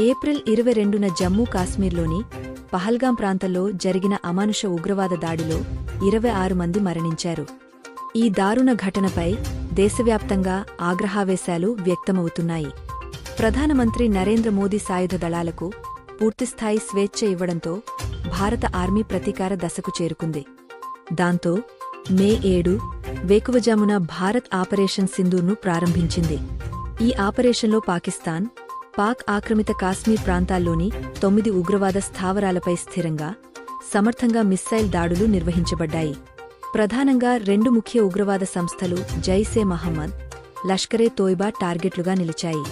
April ఇరవై రెండున జమ్మూ కాశ్మీర్లోని పహల్గాం ప్రాంతంలో జరిగిన అమానుష ఉగ్రవాద దాడిలో ఇరవై ఆరు మంది మరణించారు. ఈ దారుణ ఘటనపై దేశవ్యాప్తంగా ఆగ్రహావేశాలు వ్యక్తమవుతున్నాయి. ప్రధానమంత్రి నరేంద్ర మోదీ సాయుధ దళాలకు పూర్తిస్థాయి స్వేచ్ఛ ఇవ్వడంతో భారత ఆర్మీ ప్రతీకార దశకు చేరుకుంది. దాంతో మే ఏడు వేకువజామున భారత్ ఆపరేషన్ సింధూర్ను ప్రారంభించింది. ఈ ఆపరేషన్లో పాకిస్తాన్ పాక్ ఆక్రమిత కాశ్మీర్ ప్రాంతాల్లోని తొమ్మిది ఉగ్రవాద స్థావరాలపై స్థిరంగా సమర్థంగా మిస్సైల్ దాడులు నిర్వహించబడ్డాయి. ప్రధానంగా రెండు ముఖ్య ఉగ్రవాద సంస్థలు జైసే మహమ్మద్ లష్కరే తోయ్బా టార్గెట్లుగా నిలిచాయి.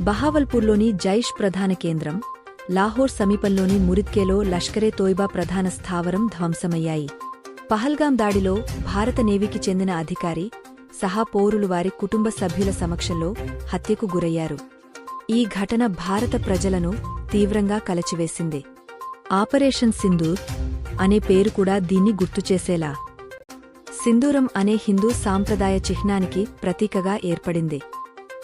బహావల్పూర్లోని జైష్ ప్రధాన కేంద్రం లాహోర్ సమీపంలోని మురిద్కేలో లష్కరే తోయ్బా ప్రధాన స్థావరం ధ్వంసమయ్యాయి. పహల్గాం దాడిలో భారత నేవీకి చెందిన అధికారి సహా పౌరులు వారి కుటుంబ సభ్యుల సమక్షంలో హత్యకు గురయ్యారు. ఈ ఘటన భారత ప్రజలను తీవ్రంగా కలచివేసింది. ఆపరేషన్ సింధూర్ అనే పేరు కూడా దీన్ని గుర్తుచేసేలా సింధూరం అనే హిందూ సాంప్రదాయ చిహ్నానికి ప్రతీకగా ఏర్పడింది.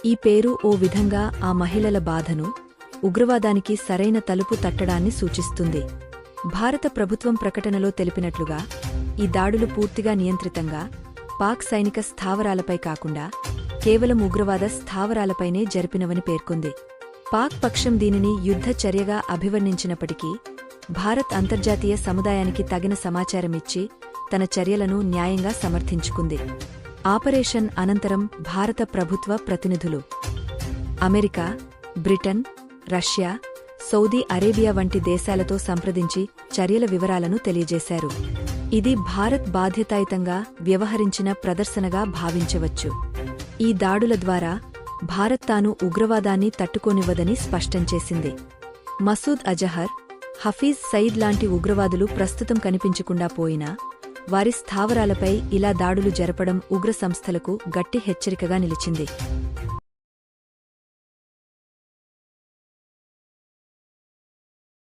ఈ పేరు ఓ విధంగా ఆ మహిళల బాధను ఉగ్రవాదానికి సరైన తలుపు తట్టడాన్ని సూచిస్తుంది. భారత ప్రభుత్వం ప్రకటనలో తెలిపినట్లుగా ఈ దాడులు పూర్తిగా నియంత్రితంగా పాక్ సైనిక స్థావరాలపై కాకుండా కేవలం ఉగ్రవాద స్థావరాలపైనే జరిపినవని పేర్కొంది. పాక్ పక్షం దీనిని యుద్ధ చర్యగా అభివర్ణించినప్పటికీ భారత్ అంతర్జాతీయ సముదాయానికి తగిన సమాచారమిచ్చి తన చర్యలను న్యాయంగా సమర్థించుకుంది. ఆపరేషన్ అనంతరం భారత ప్రభుత్వ ప్రతినిధులు America Britain Russia Saudi Arabia వంటి దేశాలతో సంప్రదించి చర్యల వివరాలను తెలియజేశారు. ఇది భారత్ బాధ్యతాయుతంగా వ్యవహరించిన ప్రదర్శనగా భావించవచ్చు. ఈ దాడుల ద్వారా భారత్ తాను ఉగ్రవాదాన్ని తట్టుకోనివ్వదని స్పష్టం చేసింది. మసూద్ అజహర్ హఫీజ్ సయీద్ లాంటి ఉగ్రవాదులు ప్రస్తుతం కనిపించకుండా పోయినా వారి స్థావరాలపై ఇలా దాడులు జరపడం ఉగ్ర సంస్థలకు గట్టి హెచ్చరికగా నిలిచింది.